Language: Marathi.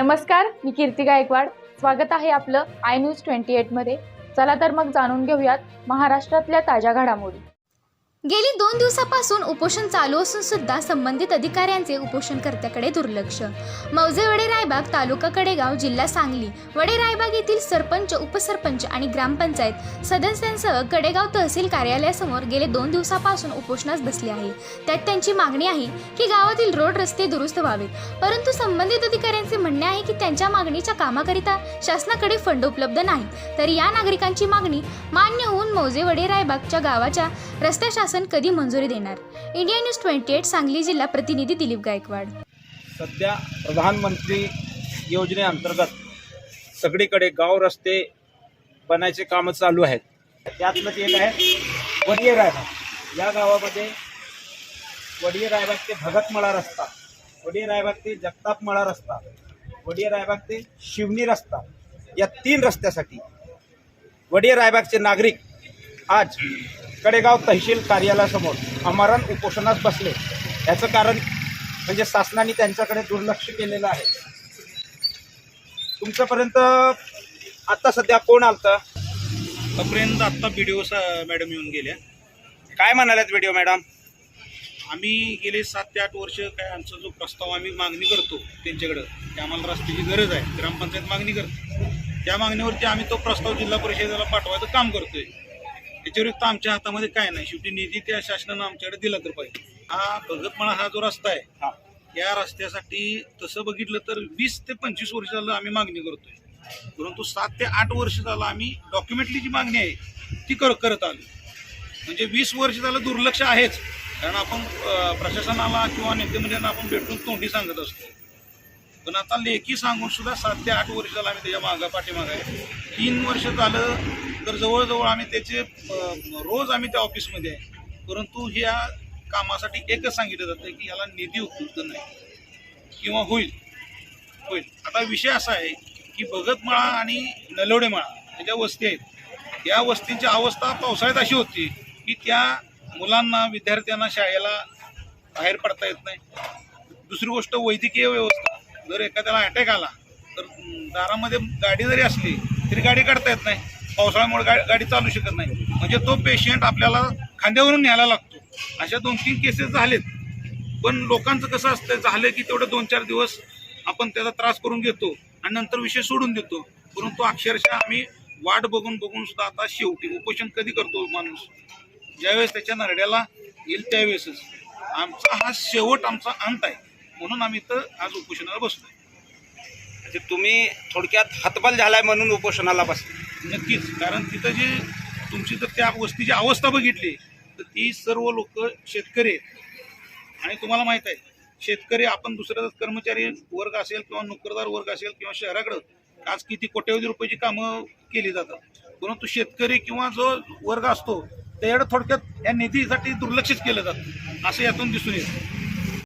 नमस्कार मी कीर्ती गायकवाड. स्वागत आहे आपलं आय न्यूज ट्वेंटी एटमध्ये चला तर मग जाणून घेऊयात महाराष्ट्रातल्या ताज्या घडामोडी. गेली दोन दिवसापासून उपोषण चालू असून सुद्धा संबंधित अधिकाऱ्यांचे उपोषणकर्त्याकडे दुर्लक्ष. मौजे वडे रायबाग तालुका कडेगाव जिल्हा सांगली. वडे रायबाग येथील सरपंच उपसरपंच आणि ग्रामपंचायत सदस्यांसह कडेगाव तहसील कार्यालयासमोर गेले दोन दिवसापासून उपोषणास बसले आहे. त्यात त्यांची मागणी आहे की गावातील रोड रस्ते दुरुस्त व्हावेत. परंतु संबंधित अधिकाऱ्यांचे म्हणणे आहे की त्यांच्या मागणीच्या कामाकरिता शासनाकडे फंड उपलब्ध नाही. तर या नागरिकांची मागणी मान्य होऊन मौजे वडे रायबागच्या गावाच्या रस्त्या शासन कधी मंजुरी देणार? India news twenty eight Sangli जिल्हा प्रतिनिधी दिलीप गायकवाड. सध्या प्रधानमंत्री योजनेअंतर्गत सगळीकडे गाव रस्ते बनायचे कामं चालू आहेत. त्यातलंच एक आहे वडिये रायबाग. या गावामध्ये वडिये रायबाग ते भगतमळा रस्ता वडिये रायबाग ते जगतापमळा रस्ता वडिये रायबाग ते शिवनी रस्ता या तीन रस्त्यासाठी वडिये रायबागचे नागरिक आज कडेगाव तहसील कार्यालयासमोर अमरण उपोषणास बसले. याचं कारण म्हणजे शासनाने त्यांच्याकडे दुर्लक्ष केलेलं आहे. तुमच्यापर्यंत आता सध्या कोण आलतं? आतापर्यंत आत्ता बी डी ओ मॅडम येऊन गेल्या. काय म्हणाल्यात व्हिडिओ मॅडम आम्ही गेले सात ते आठ वर्ष काय आमचा जो प्रस्ताव आम्ही मागणी करतो त्यांच्याकडं की आम्हाला रस्त्याची गरज आहे. ग्रामपंचायत मागणी करते. त्या मागणीवरती आम्ही तो प्रस्ताव जिल्हा परिषदेला पाठवायचं काम करतोय. याच्या व्यतिरिक्त आमच्या हातामध्ये काय नाही. शेवटी निधी त्या शासनानं आमच्याकडे दिला तर पाहिजे. हा भगतमळा हा जो रस्ता आहे हा. या रस्त्यासाठी तसं बघितलं तर वीस ते पंचवीस वर्ष झालं आम्ही मागणी करतोय. परंतु सात ते आठ वर्ष झालं आम्ही डॉक्युमेंटली जी मागणी आहे ती कर करत आलो. म्हणजे वीस वर्ष झालं दुर्लक्ष आहेच. कारण आपण प्रशासनाला किंवा नेतेमंडळांना आपण भेटून तोंडी सांगत असतो. पण आता लेखी सांगून सुद्धा सात ते आठ वर्ष झालं आम्ही त्याच्या मागा पाठीमागे आहे. तीन वर्ष झालं तर जवळजवळ आम्ही त्याचे रोज आम्ही त्या ऑफिसमध्ये आहे. परंतु ह्या कामासाठी एकच सांगितलं जातं की याला निधी उपलब्ध नाही. किंवा होईल. होईल. आता विषय असा आहे की भगतमाळा आणि नलवडेमाळा ह्या ज्या वस्ती आहेत या वस्तींची अवस्था पावसाळ्यात अशी होती की त्या मुलांना विद्यार्थ्यांना शाळेला बाहेर पडता येत नाही. दुसरी गोष्ट वैद्यकीय व्यवस्था जर एखाद्याला अटॅक आला तर दारामध्ये गाडी जरी असली तरी गाडी काढता येत नाही. पावसाळ्यामुळे गा गाडी चालू शकत नाही. म्हणजे तो पेशंट आपल्याला खांद्यावरून न्यायला लागतो. अशा दोन तीन केसेस झालेत. पण लोकांचं कसं असतं झालं की तेवढं दोन चार दिवस आपण त्याचा त्रास करून घेतो आणि नंतर विषय सोडून देतो. परंतु अक्षरशः आम्ही वाट बघून बघून सुद्धा आता शेवटी उपोषण कधी करतो माणूस? ज्यावेळेस त्याच्या नरड्याला येईल त्यावेळेसच. आमचा हा शेवट आमचा अंत आहे. म्हणून आम्ही तर आज उपोषणाला बसलोय. म्हणजे तुम्ही थोडक्यात हतबल झालाय म्हणून उपोषणाला बसले. नक्कीच कारण तिथं जी तुमची जर त्या वस्तीची अवस्था बघितली तर ती सर्व लोक शेतकरी आहेत. आणि तुम्हाला माहीत आहे शेतकरी आपण दुसरा कर्मचारी वर्ग असेल किंवा नोकरदार वर्ग असेल किंवा शहराकडं आज किती कोट्यवधी रुपयाची कामं केली जातात. परंतु शेतकरी किंवा जो वर्ग असतो त्याच्याकडे थोडक्यात या निधीसाठी दुर्लक्षित केलं जातं. असं यातून दिसून येतं.